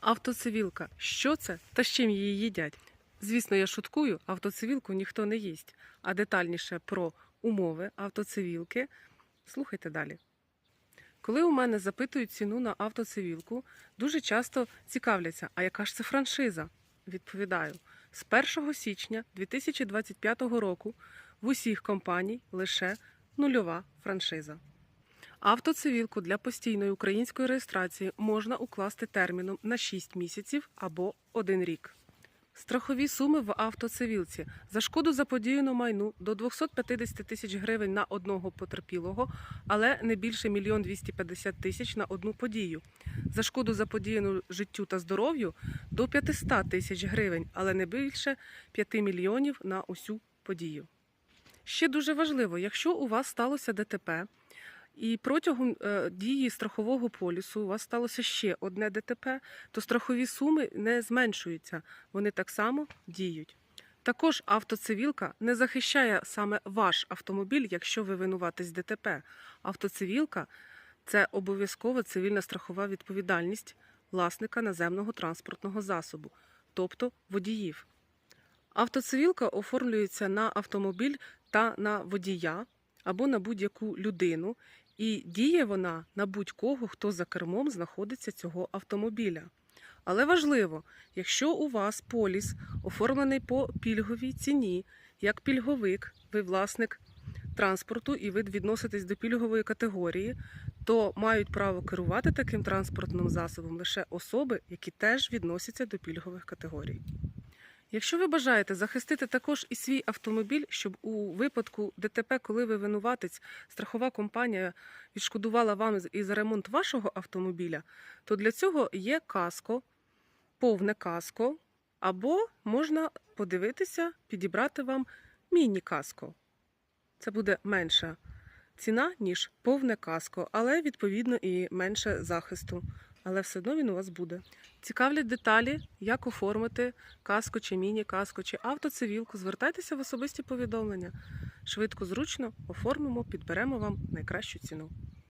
Автоцивілка. Що це та з чим її їдять? Звісно, я шуткую, автоцивілку ніхто не їсть. А детальніше про умови автоцивілки слухайте далі. Коли у мене запитують ціну на автоцивілку, дуже часто цікавляться, а яка ж це франшиза? Відповідаю, з 1 січня 2025 року в усіх компаній лише нульова франшиза. Автоцивілку для постійної української реєстрації можна укласти терміном на 6 місяців або 1 рік. Страхові суми в автоцивілці за шкоду заподіяну майну до 250 тисяч гривень на одного потерпілого, але не більше 1 250 тисяч на одну подію. За шкоду заподіяну життю та здоров'ю до 500 тисяч гривень, але не більше 5 мільйонів на усю подію. Ще дуже важливо, якщо у вас сталося ДТП, і протягом е, дії страхового полісу у вас сталося ще одне ДТП, то страхові суми не зменшуються, вони так само діють. Також автоцивілка не захищає саме ваш автомобіль, якщо ви винуватись ДТП. Автоцивілка це обов'язкова цивільна страхова відповідальність власника наземного транспортного засобу, тобто водіїв. Автоцивілка оформлюється на автомобіль та на водія або на будь-яку людину, і діє вона на будь-кого, хто за кермом знаходиться цього автомобіля. Але важливо, якщо у вас поліс оформлений по пільговій ціні, як пільговик, ви власник транспорту і ви відноситесь до пільгової категорії, то мають право керувати таким транспортним засобом лише особи, які теж відносяться до пільгових категорій. Якщо ви бажаєте захистити також і свій автомобіль, щоб у випадку ДТП, коли ви винуватець, страхова компанія відшкодувала вам і за ремонт вашого автомобіля, то для цього є каско, повне каско, або можна подивитися, підібрати вам міні-каско. Це буде менша ціна, ніж повне каско, але відповідно і менше захисту. Але все одно він у вас буде. Цікавлять деталі, як оформити каску чи міні-каску чи автоцивілку. Звертайтеся в особисті повідомлення. Швидко, зручно оформимо, підберемо вам найкращу ціну.